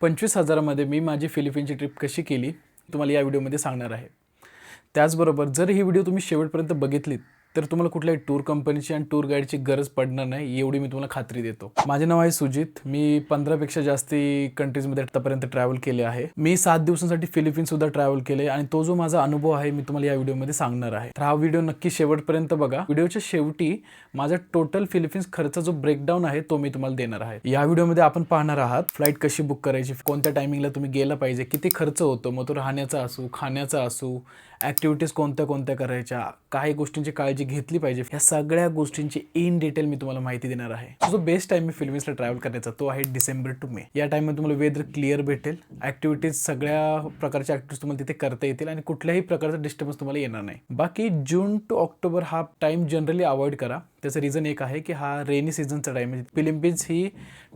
पंचवीस हजारामध्ये मी माझी फिलिपिनची ट्रिप कशी केली तुम्हाला या व्हिडिओमध्ये सांगणार आहे. त्याचबरोबर जर ही व्हिडिओ तुम्ही शेवटपर्यंत बघितलीत तर तुम्हाला कुठल्याही टूर कंपनीची आणि टूर गाईडची गरज पडणार नाही एवढी मी तुम्हाला खात्री देतो. माझे नाव आहे सुजित. मी पंधरापेक्षा जास्ती कंट्रीजमध्ये आतापर्यंत ट्रॅव्हल केले आहे. मी सात दिवसांसाठी फिलिपिन सुद्धा ट्रॅव्हल केले आणि तो जो माझा अनुभव आहे मी तुम्हाला या व्हिडिओमध्ये सांगणार आहे. तर हा व्हिडिओ नक्की शेवटपर्यंत बघा. व्हिडिओच्या शेवटी माझा टोटल फिलिपिन्स खर्च जो ब्रेकडाऊन आहे तो मी तुम्हाला देणार आहे. या व्हिडिओमध्ये आपण पाहणार आहात फ्लाईट कशी बुक करायची कोणत्या टायमिंगला तुम्ही गेला पाहिजे किती खर्च होतो मग तो राहण्याचा असू खाण्याचा असू ॲक्टिव्हिटीज कोणत्या कोणत्या करायच्या काही गोष्टींची काळजी घेतली पाहिजे. या सगळ्या गोष्टींची इन डिटेल मी तुम्हाला माहिती देणार आहे. जो बेस्ट टाइम मी फिल्मिसला ट्रॅव्हल करण्याचा तो आहे डिसेंबर टू मे. या टाइममध्ये तुम्हाला वेदर क्लिअर भेटेल. ॲक्टिव्हिटीज सगळ्या प्रकारच्या ॲक्टिव्हिटीज तुम्हाला तिथे करता येतील आणि कुठल्याही प्रकारचा डिस्टर्बन्स तुम्हाला येणार नाही. बाकी जून टू ऑक्टोबर हा टाइम जनरली अवॉइड करा. त्याचं रिझन एक आहे की हा रेनी सीझनचा टाईम म्हणजे फिलिपिन्स ही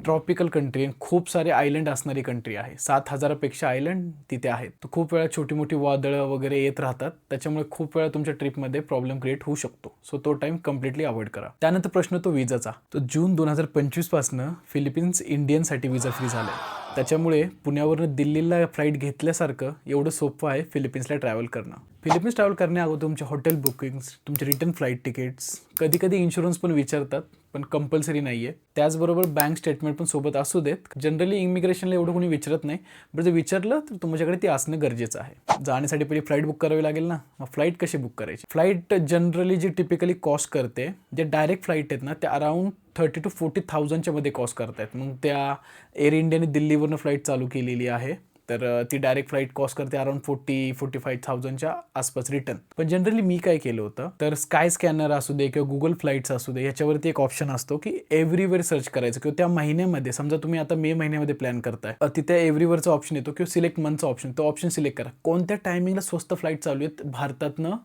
ट्रॉपिकल कंट्री आणि खूप सारे आयलंड असणारी कंट्री आहे. सात हजारापेक्षा आयलंड तिथे आहेत. तर खूप वेळा छोटी मोठी वादळं वगैरे येत राहतात. त्याच्यामुळे खूप वेळा तुमच्या ट्रिपमध्ये प्रॉब्लेम क्रिएट होऊ शकतो. सो तो टाईम कम्प्लिटली अवॉइड करा. त्यानंतर प्रश्न तो विजाचा तर जून दोन हजार पंचवीसपासनं फिलिपिन्स इंडियनसाठी विजा फ्री झालाय. त्याच्यामुळे पुण्यावरनं दिल्लीला फ्लाईट घेतल्यासारखं एवढं सोपं आहे फिलिपिन्सला ट्रॅव्हल करणं. फिलिपिन्स ट्रॅव्हल करण्याअगोदर तुमचे हॉटेल बुकिंग्स तुमचे रिटर्न फ्लाईट तिकीट्स कधी कधी इन्शुरन्स पण विचारतात. पण कंपल्सरी नाही आहे त्याचबरोबर बँक स्टेटमेंट पण सोबत असू देत. जनरली इमिग्रेशनला एवढं कोणी विचारत नाही. बट जर विचारलं तर तुमच्याकडे ते असणं गरजेचं आहे. जाण्यासाठी पहिली फ्लाईट बुक करावी लागेल ना? मग फ्लाईट कशी बुक करायची? फ्लाईट जनरली जी टिपिकली कॉस्ट करते जे डायरेक्ट फ्लाईट आहेत ना ते अराउंड थर्टी टू फोर्टी थाउजंडच्या मध्ये कॉस्ट करतायत. मग त्या एअर इंडियाने दिल्लीवरनं फ्लाईट चालू केलेली आहे. तर ती डायरेक्ट फ्लाईट कॉस्ट करते अराउंड फोर्टी फोर्टी फाईव्ह थाउजंडच्या आसपास रिटर्न पण जनरली मी काय केलं होतं तर स्काय स्कॅनर असू दे किंवा गुगल फ्लाईट्स असू दे याच्यावरती एक ऑप्शन असतो की एव्हरीवेअर सर्च करायचं. किंवा त्या महिन्यामध्ये समजा तुम्ही आता मे महिन्यामध्ये प्लॅन करताय तिथे एव्हरीवरचा ऑप्शन येतो किंवा सिलेक्ट मंथचा ऑप्शन तो ऑप्शन सिलेक्ट करा. कोणत्या टायमिंगला स्वस्त फ्लाईट चालू आहेत भारतातनं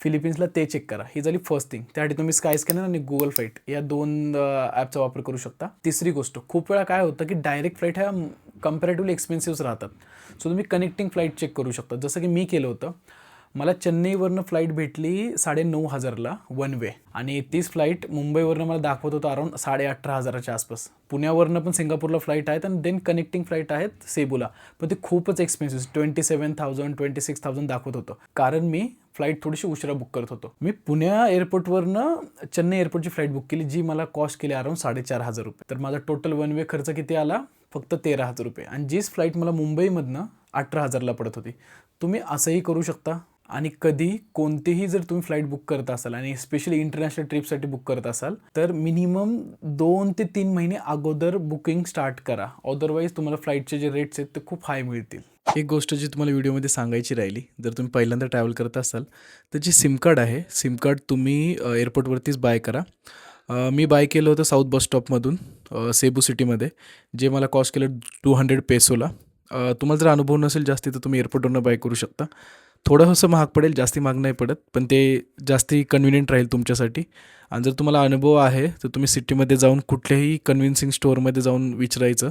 फिलिपिन्सला ते चेक करा. ही झाली फर्स्ट थिंग त्यासाठी तुम्ही स्काय स्कॅनर आणि गुगल फ्लाईट या दोन ॲपचा वापर करू शकता. तिसरी गोष्ट खूप वेळा काय होतं की डायरेक्ट फ्लाईट ह्या कम्पॅरेटिव्हली एक्सपेन्सिव्ह राहतात. सो तुम्ही कनेक्टिंग फ्लाईट चेक करू शकता. जसं की मी केलं होतं मला चेन्नईवरनं फ्लाईट भेटली साडे नऊ हजारला वन वे आणि तीच फ्लाईट मुंबईवरनं मला दाखवत होतं अराउंड साडे अठरा हजाराच्या आसपास. पुण्यावरनं पण सिंगापूरला फ्लाईट आहेत आणि देन कनेक्टिंग फ्लाईट आहेत सेबूला. पण ते खूपच expensive twenty seven thousand twenty six thousand दाखवत होतं. कारण मी फ्लाईट थोडीशी उशिरा बुक करत होतो. मी पुण्या एअरपोर्टवरनं चेन्नई एअरपोर्टची फ्लाईट बुक केली जी मला कॉस्ट केली अराउंड साडेचार हजार रुपये. तर माझा टोटल वन वे खर्च किती आला? फक्त तेरा हजार रुपये. आणि जीच फ्लाईट मला मुंबईमधनं अठरा हजारला पडत होती तुम्ही असंही करू शकता. आणि कधी कोणतीही जर तुम्ही फ्लाईट बुक करत असाल आणि स्पेशली इंटरनॅशनल ट्रिपसाठी बुक करत असाल तर मिनिमम दोन ते तीन महिने अगोदर बुकिंग स्टार्ट करा. अदरवाईज तुम्हाला फ्लाईटचे जे रेट्स आहेत ते खूप हाय मिळतील. एक गोष्ट जी तुम्हाला व्हिडिओमध्ये सांगायची राहिली जर तुम्ही पहिल्यांदा ट्रॅव्हल करत असाल तर जे सिम कार्ड आहे सिम कार्ड तुम्ही एअरपोर्टवरतीच बाय करा. मी बाय केलं होतं साऊथ बस स्टॉपमधून सेबू सिटीमध्ये जे मला कॉस्ट केलं टू हंड्रेड पेसोला तुम्हाला जर अनुभव नसेल जास्ती तर तुम्ही एअरपोर्टवरनं बाय करू शकता. थोडंसं महाग पडेल जास्ती महाग नाही पडत पण ते जास्ती कन्व्हिनियंट राहील तुमच्यासाठी. आणि जर तुम्हाला अनुभव आहे तर तुम्ही सिटीमध्ये जाऊन कुठल्याही कन्व्हिन्सिंग स्टोअरमध्ये जाऊन विचारायचं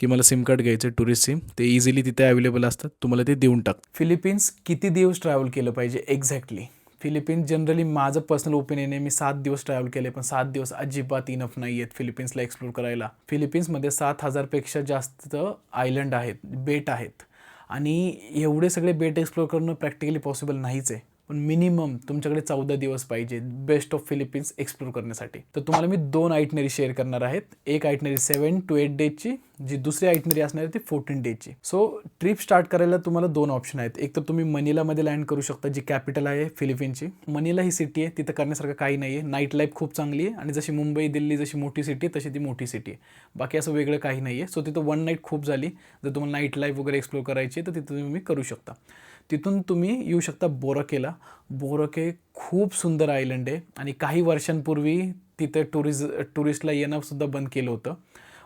की मला सिम कार्ड घ्यायचं टुरिस्ट सिम ते इझिली तिथे अवेलेबल असतात तुम्हाला ते देऊन टाक फिलिपिन्स किती दिवस ट्रॅव्हल केलं पाहिजे एक्झॅक्टली फिलिपिन्स जनरली माझं पर्सनल ओपिनियन आहे मी सात दिवस ट्रॅव्हल केले पण सात दिवस अजिबात इनफ नाही आहेत फिलिपिन्सला एक्सप्लोर करायला. फिलिपिन्समध्ये सात हजारपेक्षा जास्त आयलंड आहेत बेट आहेत. आणि एवढे सगळे बेट एक्सप्लोर करणं प्रॅक्टिकली पॉसिबल नाहीच आहे. पण मिनिमम तुमच्याकडे चौदा दिवस पाहिजे बेस्ट ऑफ फिलिपिन्स एक्सप्लोर करण्यासाठी. तर तुम्हाला मी दोन आयटनरी शेअर करणार आहेत. एक आयटनरी सेवन टू एट डेजची जी दुसरी आयटनरी असणार आहे ती फोर्टीन डेजची सो ट्रिप स्टार्ट करायला तुम्हाला दोन ऑप्शन आहेत. एक तर तुम्ही मनिलामध्ये लँड करू शकता जी कॅपिटल आहे फिलिपिनची मनिला ही सिटी आहे तिथं करण्यासारखं काही नाही आहे नाईट लाईफ खूप चांगली आहे आणि जशी मुंबई दिल्ली जशी मोठी सिटी आहे तशी ती मोठी सिटी आहे. बाकी असं वेगळं काही नाही आहे सो तिथं वन नाईट खूप झाली. जर तुम्हाला नाईट लाईफ वगैरे एक्सप्लोर करायची आहे तर तिथं तुम्ही करू शकता. तिथून तुम्ही येऊ शकता बोरकेला बोरके खूप सुंदर आयलंड आहे आणि काही वर्षांपूर्वी तिथे टुरिज टुरिस्टला येणंसुद्धा बंद केलं होतं.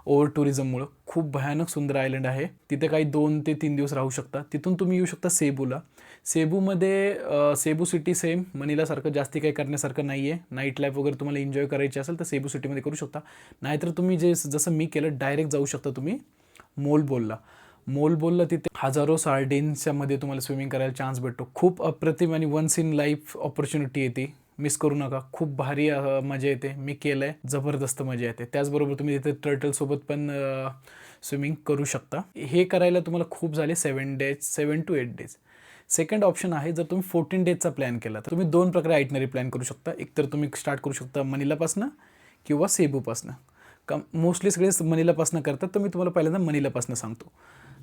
ओव्हर टुरिझममुळं खूप भयानक सुंदर आयलंड आहे. तिथे काही दोन ते तीन दिवस राहू शकता. तिथून तुम्ही येऊ शकता सेबूला. सेबूमध्ये सेबू सिटी सेम मनीलासारखं जास्ती काही करण्यासारखं नाही आहे नाईट लाईफ वगैरे तुम्हाला एन्जॉय करायची असेल तर सेबू सिटीमध्ये करू शकता. नाहीतर तुम्ही जे जसं मी केलं डायरेक्ट जाऊ शकता तुम्ही मोल बोलला. मोल बोललं तिथे हजारो सार्डिन्सच्या मध्ये तुम्हाला स्विमिंग करायला चान्स भेटतो. खूप अप्रतिम आणि वन्स इन लाईफ ऑपॉर्च्युनिटी येते मिस करू नका. खूप भारी मजा येते. मी केलं आहे जबरदस्त मजा येते. त्याचबरोबर तुम्ही तिथे टर्टलसोबत पण स्विमिंग करू शकता. हे करायला तुम्हाला खूप झाले seven days seven to eight days second option आहे जर तुम्ही फोर्टीन डेजचा प्लॅन केला तर तुम्ही दोन प्रकारे आयटनरी प्लॅन करू शकता. एक तर तुम्ही स्टार्ट करू शकता मनिलापासनं किंवा सेबूपासनं का मोस्टली सगळे मनिलापासनं करतात. तर मी तुम्हाला पहिल्यांदा मनिलापासनं सांगतो.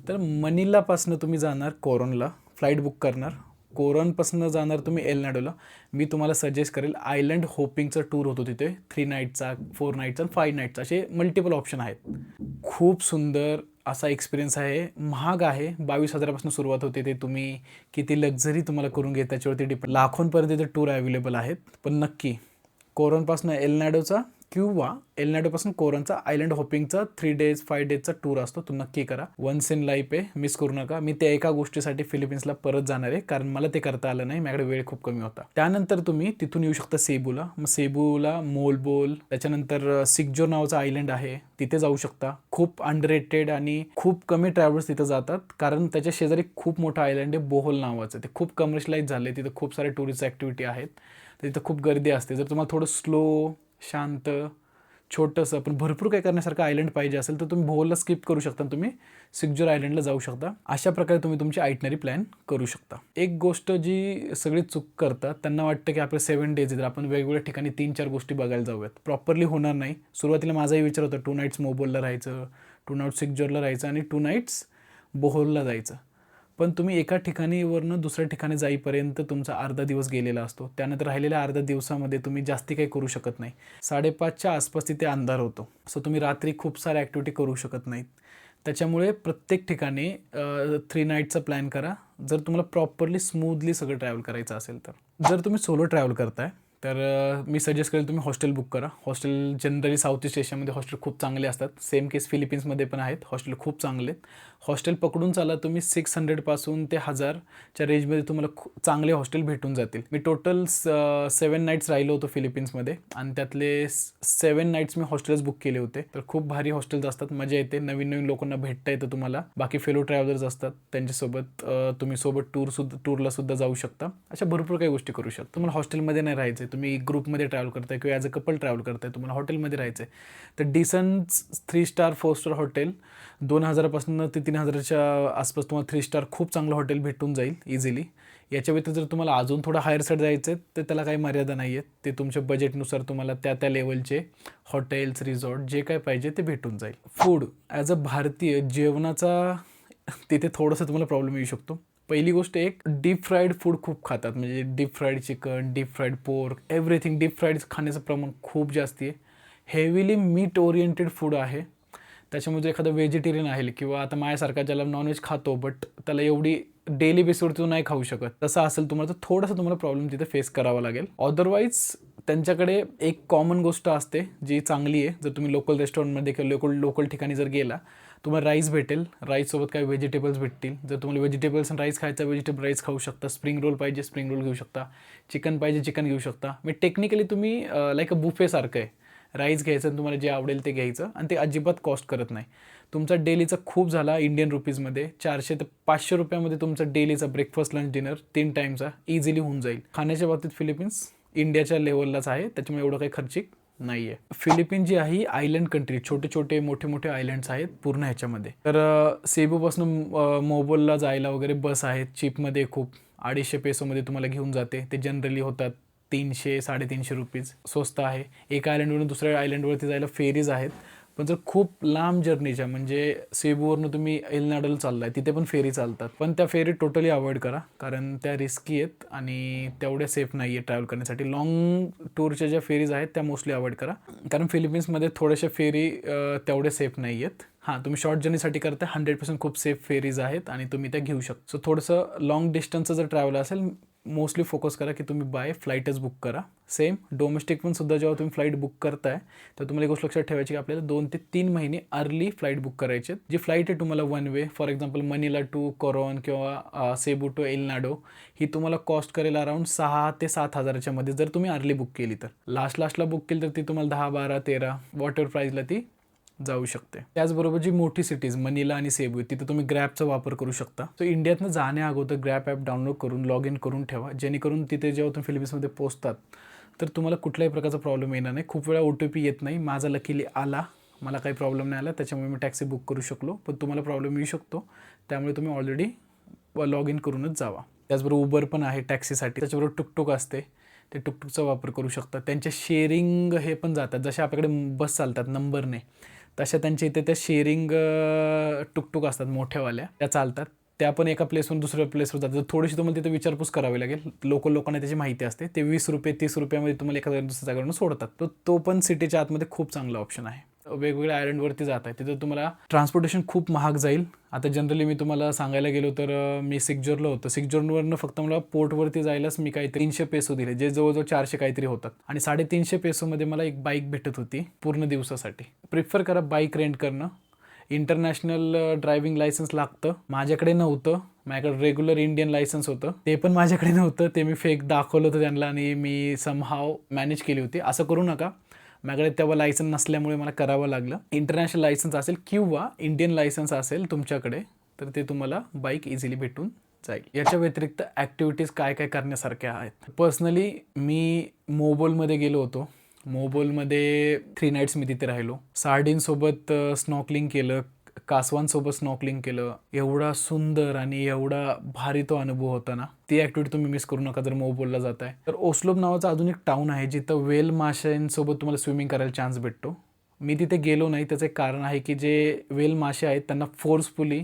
तर मनिलापासनं तुम्ही जाणार कोरोनला फ्लाईट बुक करणार. कोरोनपासनं जाणार तुम्ही एलनाडोला. मी तुम्हाला सजेस्ट करेल आयलंड होपिंगचा टूर होतो तिथे. थ्री नाईटचा फोर नाईटचा फाय नाईटचा. असे मल्टिपल ऑप्शन आहेत. खूप सुंदर असा एक्सपिरियन्स आहे. महाग आहे. बावीस हजारापासून सुरुवात होते ते तुम्ही. किती लक्झरी तुम्हाला करून घे त्याच्यावरती डिपेंड लाखोंपर्यंत ते टूर अवेलेबल आहेत. पण नक्की कोरनपासनं एलनाडोचा किंवा एलनाडोपासून कोरनचा आयलंड हॉपिंगचा थ्री डेज फाईव्ह डेजचा टूर असतो तू नक्की करा. वन्स इन लाईफ आहे मिस करू नका. मी त्या एका गोष्टीसाठी फिलिपिन्सला परत जाणार आहे कारण मला ते करता आलं नाही माझ्याकडे वेळ खूप कमी होता. त्यानंतर तुम्ही तिथून येऊ शकता सेबूला मग सेबूला मोलबोल त्याच्यानंतर सिक्जोर नावाचा आयलंड आहे तिथे जाऊ शकता. खूप अंडररेटेड आणि खूप कमी ट्रॅव्हल्स तिथं जातात कारण त्याच्या शेजारी खूप मोठा आयलंड आहे बोहोल नावाचं. ते खूप कमर्शियलाइज झाले तिथं खूप सारे टुरिस्ट ॲक्टिव्हिटी आहेत तिथं खूप गर्दी असते. जर तुम्हाला थोडं स्लो शांत छोटंसं. पण भरपूर काही करण्यासारखं आयलंड पाहिजे असेल तर तुम्ही भोवलला स्किप करू शकता तुम्ही सिक्जर आयलंडला जाऊ शकता. अशा प्रकारे तुम्ही तुमची आयटनरी प्लॅन करू शकता. एक गोष्ट जी सगळी चूक करतात त्यांना वाटतं की आपले सेवन डेज तर आपण वेगवेगळ्या ठिकाणी तीन चार गोष्टी बघायला जाऊयात. प्रॉपरली होणार नाही. सुरुवातीला माझाही विचार होता टू नाईट्स मोबोलला राहायचं टू नाईट्स सिक्जरला राहायचं आणि टू नाईट्स बोहोलला जायचं. पण तुम्ही एका ठिकाणीवरनं दुसऱ्या ठिकाणी जाईपर्यंत तुमचा अर्धा दिवस गेलेला असतो. त्यानंतर राहिलेल्या अर्ध्या दिवसामध्ये तुम्ही जास्ती काही करू शकत नाही. साडेपाचच्या आसपास तिथे अंधार होतो. सो तुम्ही रात्री खूप साऱ्या ॲक्टिव्हिटी करू शकत नाहीत. त्याच्यामुळे प्रत्येक ठिकाणी थ्री नाईटचा प्लॅन करा. जर तुम्हाला प्रॉपरली स्मूथली सगळं ट्रॅव्हल करायचं असेल तर. जर तुम्ही सोलो ट्रॅव्हल करताय तर मी सजेस्ट करेल तुम्ही हॉस्टेल बुक करा. हॉस्टेल जनरली साऊथ ईस्ट एशियामध्ये हॉस्टेल खूप चांगले असतात. सेम केस फिलिपिन्समध्ये पण आहेत. हॉस्टेल खूप चांगले आहेत. हॉस्टेल पकडून चाला तुम्ही सिक्स हंड्रेडपासून ते हजारच्या रेंजमध्ये तुम्हाला खूप चांगले हॉस्टेल भेटून जातील. मी टोटल सेवन नाईट्स राहिलो होतो फिलिपिन्समध्ये आणि त्यातले सेवन नाईट्स मी हॉस्टेल्स बुक केले होते. तर खूप भारी हॉस्टेल्स असतात मजा येते. नवीन नवीन लोकांना भेटता येतं तुम्हाला. बाकी फेलो ट्रॅव्हलर्स असतात त्यांच्यासोबत तुम्ही सोबत टूर सुद्धा टूरला सुद्धा जाऊ शकता. अशा भरपूर काही गोष्टी करू शकता. तुम्हाला हॉस्टेलमध्ये नाही राहायचं तुम्ही ग्रुपमध्ये ट्रॅव्हल करताय किंवा ॲज अ कपल ट्रॅव्हल करताय तुम्हाला हॉटेलमध्ये राहायचं आहे तर decent three star four star hotel दोन हजारापासून ते तीन हजाराच्या आसपास तुम्हाला थ्री स्टार खूप चांगलं हॉटेल भेटून जाईल इझिली याच्या व्यतिरिक्त जर तुम्हाला अजून थोडं हायर साईड जायचं आहे तर त्याला काही मर्यादा नाही आहेत ते तुमच्या बजेटनुसार तुम्हाला त्या त्या लेवलचे हॉटेल्स रिसॉर्ट जे काय पाहिजे ते भेटून जाईल. फूड ॲज अ भारतीय जेवणाचा तिथे थोडंसं तुम्हाला प्रॉब्लेम येऊ शकतो. पहिली गोष्ट एक डीप फ्राईड फूड खूप खातात. म्हणजे deep fried chicken deep fried pork everything deep fried खाण्याचं प्रमाण खूप जास्ती आहे. हेवीली मीट ओरिएंटेड फूड आहे. त्याच्यामुळे जर एखादं व्हेजिटेरियन आहे किंवा आता माझ्यासारखा ज्याला नॉनव्हेज खातो बट त्याला एवढी डेली बेसवर तो नाही खाऊ शकत तसं असेल तुम्हाला तर थोडासा तुम्हाला प्रॉब्लेम तिथे फेस करावा लागेल. अदरवाईज त्यांच्याकडे एक कॉमन गोष्ट असते जी चांगली आहे. जर तुम्ही लोकल रेस्टॉरंटमध्ये किंवा लोकल लोकल ठिकाणी जर गेला तुम्हाला राईस भेटेल. राईससोबत काही व्हेजिटेबल्स भेटतील. जर तुम्हाला व्हेजिटेबल्स आणि राईस खायचा व्हेजिटेबल राईस खाऊ शकता. स्प्रिंग रोल पाहिजे स्प्रिंग रोल घेऊ शकता. चिकन पाहिजे चिकन घेऊ शकता. मी टेक्निकली तुम्ही लाईक अ बुफेसारखं आहे. राईस घ्यायचं आणि तुम्हाला जे आवडेल ते घ्यायचं आणि ते अजिबात कॉस्ट करत नाही. तुमचा डेलीचा खूप झाला इंडियन रुपीजमध्ये चारशे ते पाचशे रुपयामध्ये तुमचा डेलीचा ब्रेकफास्ट लंच डिनर तीन टाईमचा इझिली होऊन जाईल. खाण्याच्या बाबतीत फिलिपिन्स इंडियाच्या लेवललाच आहे. त्याच्यामुळे एवढं काही खर्चिक नाही आहे फिलिपिन जी आहे आयलंड कंट्री छोटे छोटे मोठे मोठे आयलंड्स आहेत पूर्ण ह्याच्यामध्ये. तर सेबूपासून मोबोलला जायला वगैरे बस आहेत. चिपमध्ये खूप अडीचशे पेसोमध्ये तुम्हाला घेऊन जाते. ते जनरली होतात. तीनशे साडेतीनशे रुपीज स्वस्त आहे. एका आयलंडवरून दुसऱ्या आयलंडवरती जायला फेरीज आहेत. पण जर खूप लांब जर्नीच्या म्हणजे सेबूवरनं तुम्ही एलनाडल चाललाय तिथे पण फेरी चालतात. पण त्या फेरी टोटली अवॉइड करा कारण त्या रिस्की आहेत आणि तेवढ्या सेफ नाही आहे ट्रॅव्हल करण्यासाठी लॉंग टूरच्या ज्या फेरीज आहेत त्या मोस्टली अवॉइड करा. कारण फिलिपिन्समध्ये थोड्याशा फेरी तेवढ्या सेफ नाही आहेत हां तुम्ही शॉर्ट जर्नीसाठी करता हंड्रेड पर्सेंट खूप सेफ फेरीज आहेत आणि तुम्ही त्या घेऊ शकता. सो थोडंसं लॉंग डिस्टन्सचं जर ट्रॅव्हल असेल मोस्टली फोकस करा की तुम्ही बाय फ्लाईटच बुक करा. सेम डोमेस्टिक पण सुद्धा जेव्हा तुम्ही फ्लाईट बुक करताय तर तुम्हाला एक गोष्ट लक्षात ठेवायची की आपल्याला दोन ते तीन महिने अर्ली फ्लाईट बुक करायचे जी फ्लाईट आहे तुम्हाला one way for example Manila to Coron किंवा सेबू टू एलनाडो ही तुम्हाला कॉस्ट करेल अराउंड सहा ते सात हजाराच्या मध्ये जर तुम्ही अर्ली बुक केली तर. लास्ट लास्टला बुक केली तर ती तुम्हाला दहा बारा तेरा वॉटर प्राईजला ती जाऊ शकते. त्याचबरोबर जी मोठी सिटीज मनीला आणि सेबू तिथे तुम्ही ग्रॅपचा वापर करू शकता. सो इंडियातनं जाण्या अगोदर ग्रॅप ॲप डाउनलोड करून लॉग इन करून ठेवा. जेणेकरून तिथे जेव्हा तुम्ही फिलिपिन्समध्ये पोहोचतात तर तुम्हाला कुठल्याही प्रकारचा प्रॉब्लेम येणार नाही. खूप वेळा ओ टी पी येत नाही. माझा लकीली आला. मला काही प्रॉब्लेम नाही आला. त्याच्यामुळे मी टॅक्सी बुक करू शकलो. पण तुम्हाला प्रॉब्लेम येऊ शकतो. त्यामुळे तुम्ही ऑलरेडी लॉग इन करूनच जावा. त्याचबरोबर उबर पण आहे टॅक्सीसाठी त्याच्याबरोबर टुकटुक असते. ते टुकटुकचा वापर करू शकता. त्यांचे शेअरिंग हे पण जातात. जसे आपल्याकडे बस चालतात नंबरने तशा त्यांच्या इथे त्या शेअरिंग टुकटुक असतात मोठ्यावाल्या त्या चालतात. त्या पण एका प्लेसवरून दुसऱ्या प्लेसवर जातात. थोडीशी तुम्हाला तिथे विचारपूस करावी लागेल. लोकल लोकांना त्याची माहिती असते. ते वीस रुपये तीस रुपयामध्ये तुम्हाला एका दुसऱ्या जागेवरून सोडतात. तर तो पण सिटीच्या आतमध्ये खूप चांगला ऑप्शन आहे. वेगवेगळ्या आयलंडवरती जात आहे. तिथं तुम्हाला ट्रान्सपोर्टेशन खूप महाग जाईल. आता जनरली मी तुम्हाला सांगायला गेलो तर मी सिक्जोरला होतो. सिक्जोरवरनं फक्त मला पोर्टवरती जायलाच मी काहीतरी तीनशे पेसो दिले जे जवळजवळ चारशे काहीतरी होतात. आणि साडेतीनशे पेसोमध्ये मला एक बाईक भेटत होती पूर्ण दिवसासाठी. प्रिफर करा बाईक रेंट करणं. इंटरनॅशनल ड्रायव्हिंग लायसन्स लागतं. माझ्याकडे नव्हतं. माझ्याकडे रेग्युलर इंडियन लायसन्स होतं. ते पण माझ्याकडे नव्हतं. ते मी फेक दाखवलं होतं त्यांना आणि मी समहाव मॅनेज केली होती. असं करू नका. माझ्याकडे तेव्हा लायसन्स नसल्यामुळे मला करावं लागलं. इंटरनॅशनल लायसन्स असेल किंवा इंडियन लायसन्स असेल तुमच्याकडे तर ते तुम्हाला बाईक इझिली भेटून जाईल. याच्या व्यतिरिक्त ॲक्टिव्हिटीज काय काय करण्यासारख्या आहेत? पर्सनली मी मोबोलमध्ये गेलो होतो. मोबोलमध्ये थ्री नाईट्स मी तिथे राहिलो. सार्डिनसोबत स्नॉकलिंग केलं. कासवांसोबत स्नॉकलिंग केलं एवढा सुंदर आणि एवढा भारी तो अनुभव होता ना ती ॲक्टिव्हिटी तुम्ही मिस करू नका जर मोबोलला आहे तर ओस्लोब नावाचा अजून एक टाऊन आहे जिथं वेल माशांसोबत तुम्हाला स्विमिंग करायला चान्स भेटतो. मी तिथे गेलो नाही त्याचं एक कारण आहे की जे वेल मासे आहेत त्यांना फोर्सफुली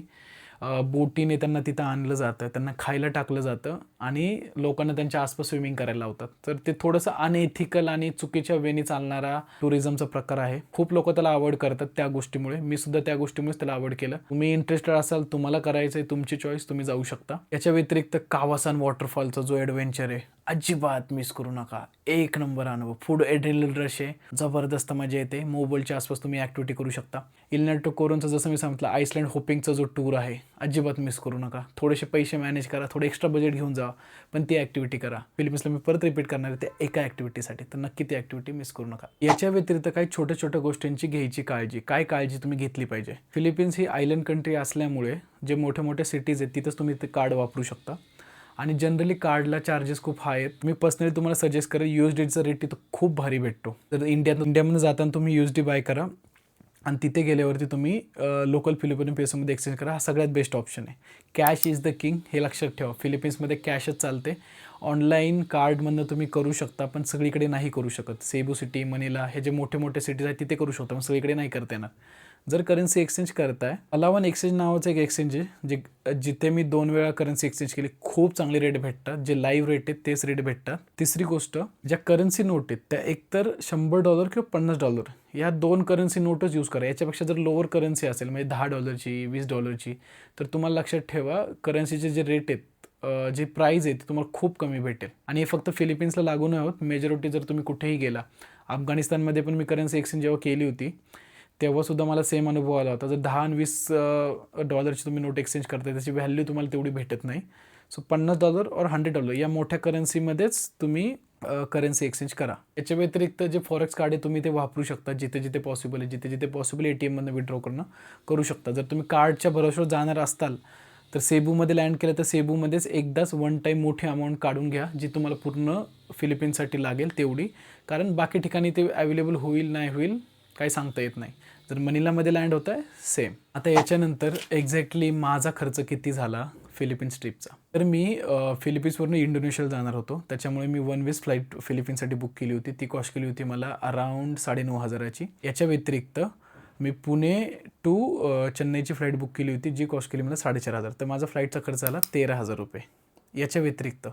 बोटीने त्यांना तिथं आणलं जातं त्यांना खायला टाकलं जातं. आणि लोकांना त्यांच्या आसपास स्विमिंग करायला लावतात. तर ते थोडंसं अनएथिकल आणि चुकीच्या वेनी चालणारा टुरिझमचा प्रकार आहे. खूप लोक त्याला आवड करतात त्या गोष्टीमुळे. मी सुद्धा त्या गोष्टीमुळेच त्याला आवड केलं. तुम्ही इंटरेस्टेड असाल तुम्हाला करायचं आहे तुमची चॉईस तुम्ही जाऊ शकता. याच्या व्यतिरिक्त कावासान वॉटरफॉलचा जो ॲडव्हेंचर आहे अजिबात मिस करू नका. एक नंबर अनुभव. फूड एड्रिल रश आहे. जबरदस्त मजा येते. मोबाईलच्या आसपास तुम्ही ॲक्टिव्हिटी करू शकता. इलनेटो कोरोनचं जसं मी सांगितलं आईसलँड होपिंगचा जो टूर आहे अजिबात मिस करू नका. थोडेसे पैसे मॅनेज करा थोडे एक्स्ट्रा बजेट घेऊन जा पण ती ॲक्टिव्हिटी करा. फिलिपिन्सला मी परत रिपीट करणार आहे त्या एका ॲक्टिव्हिटीसाठी तर नक्की ती ॲक्टिव्हिटी मिस करू नका. याच्या व्यतिरिक्त काही छोट्या छोट्या गोष्टींची घ्यायची काळजी. काय काळजी तुम्ही घेतली पाहिजे? फिलिपिन्स ही आयलंड कंट्री असल्यामुळे जे मोठे मोठे सिटीज आहेत तिथंच तुम्ही ते कार्ड वापरू शकता. आणि जनरली कार्डला चार्जेस खूप हाय आहेत. मी पर्सनली तुम्हाला सजेस्ट करेन यू एस डीचं रेट तिथं खूप भारी भेटतो. तर इंडियात इंडियामध्ये जाताना तुम्ही यू एस डी बाय करा. आणि तिथे गेल्यावरती तुम्ही लोकल फिलिपिन पेसोमध्ये एक्सचेंज करा. हा सगळ्यात बेस्ट ऑप्शन आहे. कॅश इज द किंग हे लक्षात ठेवा. फिलिपिन्समध्ये कॅशच चालते. ऑनलाईन कार्डमधनं तुम्ही करू शकता पण सगळीकडे नाही करू शकत. सेबू सिटी मनीला हे जे मोठे मोठे सिटीज आहेत तिथे करू शकता पण सगळीकडे नाही करता येणार. जर करन्सी एक्सचेंज करताय अलावन एक्सचेंज नावाचं एक एक्सचेंज आहे जे जिथे मी दोन वेळा करन्सी एक्सचेंज केली खूप चांगले रेट भेटतात. जे लाईव्ह रेट आहेत तेच रेट भेटतात. तिसरी गोष्ट ज्या करन्सी नोट आहेत त्या एकतर शंभर डॉलर किंवा पन्नास डॉलर या दोन करन्सी नोटच यूज करा. याच्यापेक्षा जर लोअर करन्सी असेल म्हणजे दहा डॉलरची वीस डॉलरची तर तुम्हाला लक्षात ठेवा करन्सीचे जे रेट आहेत जे प्राईज आहे ते तुम्हाला खूप कमी भेटेल. आणि हे फक्त फिलिपिन्सला लागू नाही होत मेजॉरिटी जर तुम्ही कुठेही गेला अफगाणिस्तानमध्ये पण मी करन्सी एक्सचेंज जेव्हा केली होती तेव्हासुद्धा मला सेम अनुभव आला होता. जर दहा आणि वीस डॉलरची तुम्ही नोट एक्सचेंज करताय त्याची व्हॅल्यू तुम्हाला तेवढी भेटत नाही. सो पन्नास डॉलर और हंड्रेड डॉलर या मोठ्या करन्सीमध्येच तुम्ही करन्सी एक्सचेंज करा. याच्या व्यतिरिक्त जे फॉरेक्स कार्ड आहे तुम्ही ते वापरू शकता. जिथे जिथे पॉसिबल आहे जिथे जिथे पॉसिबल ए टी एममधनं विड्रॉ करणं करू शकता. जर तुम्ही कार्डच्या भरोश्यावर जाणार असाल तर सेबूमध्ये लँड केलं तर सेबूमध्येच एकदाच वन टाईम मोठी अमाऊंट काढून घ्या जी तुम्हाला पूर्ण फिलिपिन्ससाठी लागेल तेवढी. कारण बाकी ठिकाणी ते अवेलेबल होईल नाही होईल काही सांगता येत नाही. जर मनिलामध्ये लँड होत आहे सेम आता याच्यानंतर एक्झॅक्टली माझा खर्च किती झाला फिलिपिन्स ट्रिपचा तर मी फिलिपिन्सवरून इंडोनेशियाला जाणार होतो. त्याच्यामुळे मी वन वेज फ्लाईट फिलिपिन्ससाठी बुक केली होती. ती कॉस्ट केली होती मला अराऊंड साडेनऊ हजाराची. याच्या व्यतिरिक्त मी पुणे टू चेन्नईची फ्लाईट बुक केली होती जी कॉस्ट केली मला साडेचार हजार. तर माझा फ्लाईटचा खर्च आला तेरा हजार रुपये. याच्या व्यतिरिक्त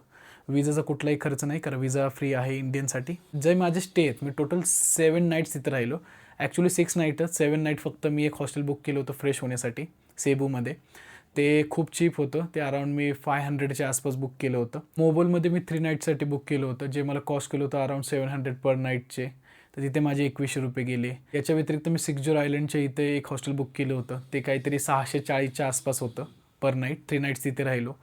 विजाचा कुठलाही खर्च नाही कारण विजा फ्री आहे इंडियनसाठी जे माझे स्टे आहेत. मी टोटल सेवन नाईट्स तिथं राहिलो. ॲक्च्युली सिक्स नाईटच सेवन नाईट फक्त मी एक हॉस्टेल बुक केलं होतं फ्रेश होण्यासाठी सेबूमध्ये ते खूप चीप होतं. ते अराऊंड मी फाय हंड्रेडच्या आसपास बुक केलं होतं. मोबाईलमध्ये मी थ्री नाईटसाठी बुक केलं होतं. जे मला कॉस्ट केलं होतं अराऊंड सेवन हंड्रेड पर नाईटचे तर तिथे माझे एकवीसशे रुपये गेले. याच्या व्यतिरिक्त मी सिक्जोर आयलंडच्या इथे एक हॉस्टेल बुक केलं होतं. ते काहीतरी सहाशे चाळीसच्या आसपास होतं पर नाईट थ्री नाईट्स तिथे राहिलो.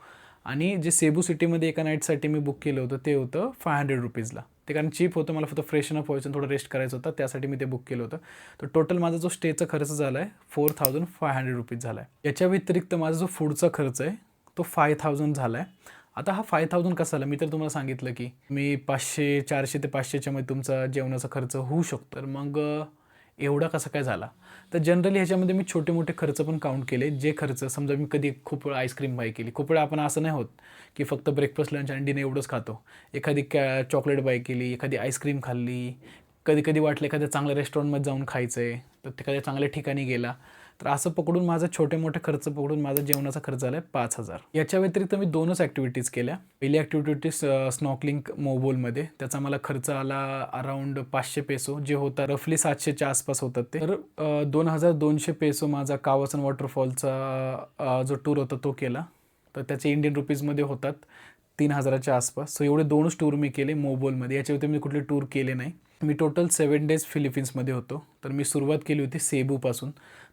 आणि जे सेबू सिटीमध्ये एका नाईटसाठी मी बुक केलं होतं ते होतं फाय हंड्रेड रुपीजला ते कारण चीप होतं मला फक्त फ्रेशन अप व्हायचं थोडं रेस्ट करायचं होतं त्यासाठी मी ते बुक केलं होतं. तर टोटल माझा जो स्टेचा खर्च झाला आहे four thousand five hundred rupees झाला आहे याच्या व्यतिरिक्त माझा जो फूडचा खर्च आहे तो फाय थाउजंड झाला आहे आता हा फाय थाउजंड कसा आला? मी तर तुम्हाला सांगितलं की मी पाचशे चारशे ते पाचशेच्यामध्ये तुमचा जेवणाचा खर्च होऊ शकतो. तर मग एवढा कसा काय झाला? तर जनरली ह्याच्यामध्ये मी छोटे मोठे खर्च पण काउंट केले. जे खर्च समजा मी कधी खूप वेळा आईस्क्रीम बाय केली. खूप वेळा आपण असं नाही होत की फक्त ब्रेकफास्ट लंच आणि डिनर एवढंच खातो. एखादी कॅ चॉकलेट बाय केली एखादी आईस्क्रीम खाल्ली. कधी कधी वाटलं एखाद्या चांगल्या रेस्टॉरंटमध्ये जाऊन खायचं आहे तर एखाद्या चांगल्या ठिकाणी गेला. तर असं पकडून माझा छोटे मोठे खर्च पकडून माझा जेवणाचा खर्च झाला आहे पाच हजार. याच्या व्यतिरिक्त मी दोनच ॲक्टिव्हिटीज केल्या. पहिली ॲक्टिव्हिटी स्नॉकलिंग मोबोलमध्ये त्याचा मला खर्च आला अराऊंड पाचशे पेसो जे होता रफली सातशेच्या आसपास होतात ते. तर दोन हजार दोनशे पेसो माझा कावसन वॉटरफॉलचा जो टूर होता तो केला. तर त्याचे इंडियन रुपीजमध्ये होतात तीन हजाराच्या आसपास. सो एवढे दोनच टूर मी केले मोबोलमध्ये याच्यावरती मी कुठले टूर केले नाही. मी टोटल सेवन डेज फिलिपिन्समध्ये होतो. तर मी सुरुवात केली होती सेबूपासून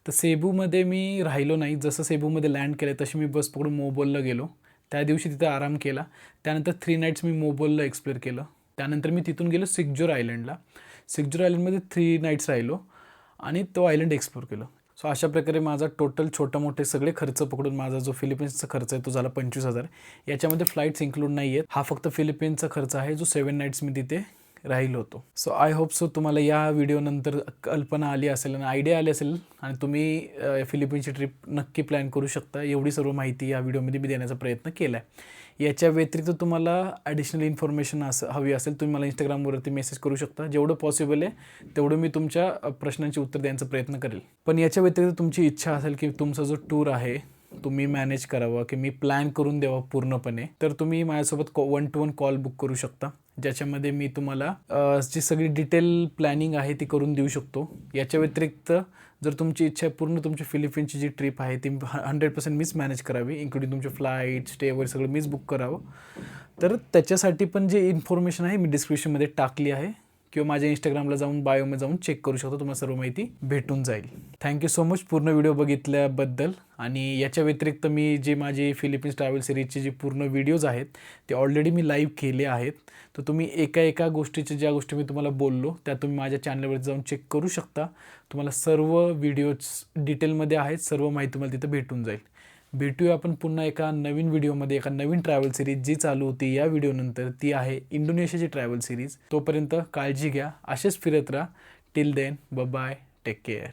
तर सेबूमध्ये मी राहिलो नाही. जसं सेबूमध्ये लँड केलं तशी मी बस पकडून मोबोलला गेलो. त्या दिवशी तिथं आराम केला. त्यानंतर थ्री नाईट्स मी मोबोलला एक्सप्लोर केलं. त्यानंतर मी तिथून गेलो सिक्जोर आयलंडला सिक्जोर आयलंडमध्ये थ्री नाईट्स राहिलो आणि तो आयलंड एक्सप्लोर केलं. सो अशा प्रकारे माझा टोटल छोटा मोठे सगळे खर्च पकडून माझा जो फिलिपिन्सचा खर्च आहे तो झाला पंचवीस हजार. याच्यामध्ये फ्लाईट्स इन्क्लूड नाही आहेत हा फक्त फिलिपिन्सचा खर्च आहे जो सेवन नाईट्स मी तिथे राहिलो होतो. सो आय होप सो तुम्हाला या व्हिडिओनंतर कल्पना आली असेल आणि आयडिया आली असेल आणि तुम्ही फिलिपिन्सची ट्रिप नक्की प्लॅन करू शकता. एवढी सर्व माहिती या व्हिडिओमध्ये मी देण्याचा प्रयत्न केला आहे याच्या व्यतिरिक्त तुम्हाला ॲडिशनल इन्फॉर्मेशन असं हवी असेल तुम्ही मला इंस्टाग्रामवरती मेसेज करू शकता. जेवढं पॉसिबल आहे तेवढं मी तुमच्या प्रश्नांची उत्तर देण्याचा प्रयत्न करेल. पण याच्या व्यतिरिक्त तुमची इच्छा असेल की तुमचा जो टूर आहे तुम्ही मॅनेज करावा की मी प्लॅन करून द्यावा पूर्णपणे तर तुम्ही माझ्यासोबत कॉ one to one call book करू शकता. ज्याच्यामध्ये मी तुम्हाला जी सगळी डिटेल प्लॅनिंग आहे ती करून देऊ शकतो. याच्या व्यतिरिक्त जर तुमची इच्छा पूर्ण तुमची फिलिपिनची जी ट्रिप आहे ती हंड्रेड पर्सेंट मीच मॅनेज करावी इन्क्लुडिंग तुमचे फ्लाईट स्टे वगैरे सगळं मीच बुक करावं. तर त्याच्यासाठी पण जे इन्फॉर्मेशन आहे मी डिस्क्रिप्शनमध्ये टाकली आहे. किंवा माझ्या इंस्टाग्रामला जाऊन बायोमध्ये जाऊन चेक करू शकतो. तुम्हाला सर्व माहिती भेटून जाईल. थँक्यू सो मच पूर्ण व्हिडिओ बघितल्याबद्दल. आणि याच्या व्यतिरिक्त मी जे माझे फिलिपिन्स ट्रॅव्हल सिरीजचे जे पूर्ण व्हिडिओज आहेत ते ऑलरेडी मी लाईव्ह केले आहेत. तर तुम्ही एका एका गोष्टीच्या ज्या गोष्टी मी तुम्हाला बोललो त्या तुम्ही माझ्या चॅनलवर जाऊन चेक करू शकता. तुम्हाला सर्व व्हिडिओज डिटेलमध्ये आहेत. सर्व माहिती तुम्हाला तिथं भेटून जाईल. भेटूया आपण पुन्हा एका नवीन व्हिडिओमध्ये एका नवीन ट्रॅव्हल सिरीज जी चालू होती या व्हिडिओनंतर. ती आहे इंडोनेशियाची ट्रॅव्हल सिरीज तोपर्यंत काळजी घ्या असेच फिरत राहा. Till then bye take care